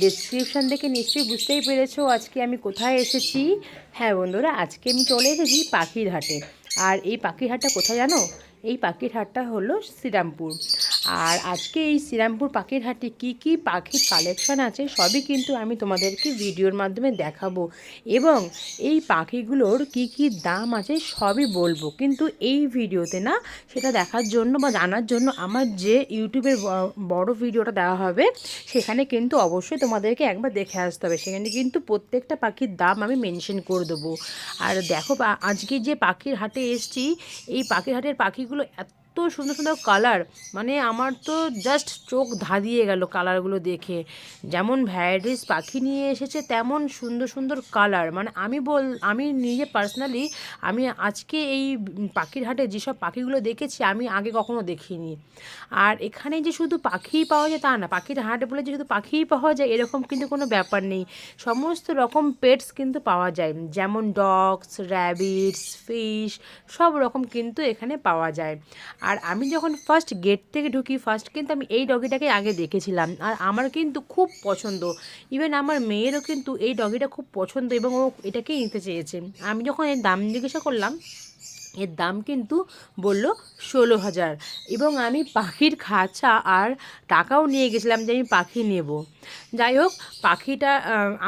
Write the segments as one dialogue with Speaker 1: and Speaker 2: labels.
Speaker 1: Description দেখে নিশ্চয়ই বুঝতেই পেরেছ আজকে আমি কোথায় এসেছি। হ্যাঁ বন্ধুরা, আজকে আমি চলে এসেছি পাখির হাটে আর এই পাখির হাটটা কোথায় জানো? এই পাখির হাটটা হলো শ্রীরামপুর। আর আজকে এই শ্রীরামপুর পাখির হাটে কি কি পাখির কালেকশন আছে, সবই কিন্তু আমি তোমাদেরকে ভিডিওর মাধ্যমে দেখাবো। এবং এই পাখিগুলোর কি কি দাম আছে, সবই বলব। কিন্তু এই ভিডিওতে না, সেটা দেখার জন্য বা জানার জন্য আমার যে ইউটিউবের বড় ভিডিওটা দেওয়া হবে, সেখানে কিন্তু অবশ্যই তোমাদেরকে একবার দেখে আসতে হবে। সেখানে কিন্তু প্রত্যেকটা পাখির দাম আমি মেনশন করে দেবো। আর দেখো, আজকে যে পাখির হাটে এসছি, এই পাখির হাটের পাখিগুলো এত সুন্দর সুন্দর কালার মানে আমার তো জাস্ট চোখ ধাঁধিয়ে গেল কালারগুলো দেখে। যেমন ভ্যারাইটিস পাখি নিয়ে এসেছে, তেমন সুন্দর সুন্দর কালার মানে আমি বল, আমি নিজে পার্সোনালি আমি আজকে এই পাখির হাটে যেসব পাখিগুলো দেখেছি, আমি আগে কখনো দেখিনি। আর এখানে যে শুধু পাখিই পাওয়া যায় তা না, পাখির হাট বলে যে শুধু পাখিই পাওয়া যায়, এরকম কিন্তু কোনো ব্যাপার নেই। সমস্ত রকম পেটস কিন্তু পাওয়া যায়। যেমন ডগস র্যাবিটস ফিশ সব রকম কিন্তু এখানে পাওয়া যায়। আর আমি যখন ফার্স্ট গেট থেকে ঢুকি ফার্স্ট কিন্তু আমি এই ডগিটাকে আগে দেখেছিলাম। আর আমার কিন্তু খুব পছন্দ। ইভেন আমার মেয়েরও কিন্তু এই ডগিটা খুব পছন্দ এবং ও এটাকেই নিতে চেয়েছে। আমি যখন এর দাম জিজ্ঞাসা করলাম এর দাম কিন্তু বলল ষোলো হাজার। এবং আমি পাখির খাঁচা আর টাকাও নিয়ে গেছিলাম যে আমি পাখি নেব। যাই হোক, পাখিটা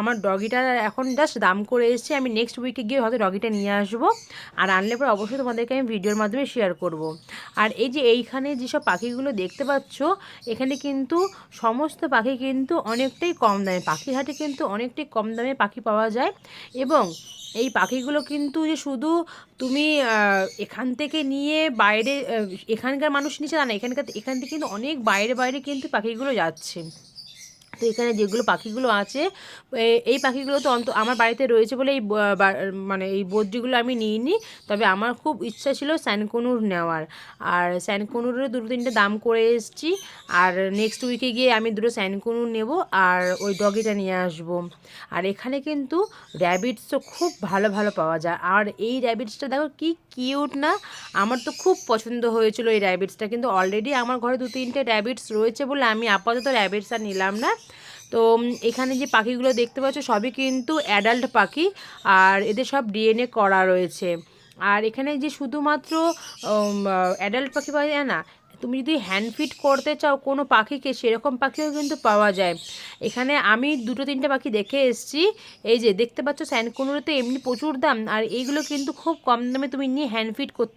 Speaker 1: আমার ডগিটা এখন জাস্ট দাম করে এসেছে। আমি নেক্সট উইকে গিয়ে হয়তো ডগিটা নিয়ে আসব। আর আনলে পরে অবশ্যই তোমাদেরকে আমি ভিডিওর মাধ্যমে শেয়ার করব। আর এই যে এইখানে যেসব পাখিগুলো দেখতে পাচ্ছ, এখানে কিন্তু সমস্ত পাখি কিন্তু অনেকটাই কম দামে, পাখির হাটে কিন্তু অনেকটাই কম দামে পাখি পাওয়া যায়। এবং এই পাখিগুলো কিন্তু যে শুধু তুমি এখান থেকে নিয়ে বাইরে এখানকার মানুষ নিচে না, এখানকার, এখান থেকে কিন্তু অনেক বাইরে বাইরে কিন্তু পাখিগুলো যাচ্ছে। তো এখানে যেগুলো পাখিগুলো আছে এই পাখিগুলো তো অন্ত, আমার বাড়িতে রয়েছে বলে এই মানে এই বদ্রিগুলো আমি নিইনি। তবে আমার খুব ইচ্ছা ছিল স্যানকনুর নেওয়ার। আর স্যানকনুরের দুটো তিনটে দাম করে এসেছি। আর নেক্সট উইকে গিয়ে আমি দুটো স্যানকনুর নেব আর ওই ডগিটা নিয়ে আসব। আর এখানে কিন্তু র্যাবিটসও খুব ভালো ভালো পাওয়া যায়। আর এই র্যাবিটসটা দেখো কি কিউট না? আমার তো খুব পছন্দ হয়েছিল এই র্যাবিটসটা কিন্তু অলরেডি আমার ঘরে দু তিনটে র্যাবিটস রয়েছে বলে আমি আপাতত র্যাবিটস আর নিলাম না। তো এখানে যে পাখিগুলো দেখতে পাচ্ছ, সবই কিন্তু অ্যাডাল্ট পাখি আর এদের সব ডিএনএ করা রয়েছে। আর এখানে যে শুধুমাত্র অ্যাডাল্ট পাখি পাওয়া যায় না, তুমি যদি হ্যান্ড ফিট করতে চাও, কোনো পাখিকে সেরকম পাখিও কিন্তু পাওয়া যায়। এখানে আমি দুটো, তিনটে পাখি দেখে এসেছি। এই যে, দেখতে পাচ্ছ স্যান্ডকোনোর তো এমনি প্রচুর দাম, আর এইগুলো কিন্তু খুব কম দামে তুমি নিয়ে হ্যান্ড ফিট করতে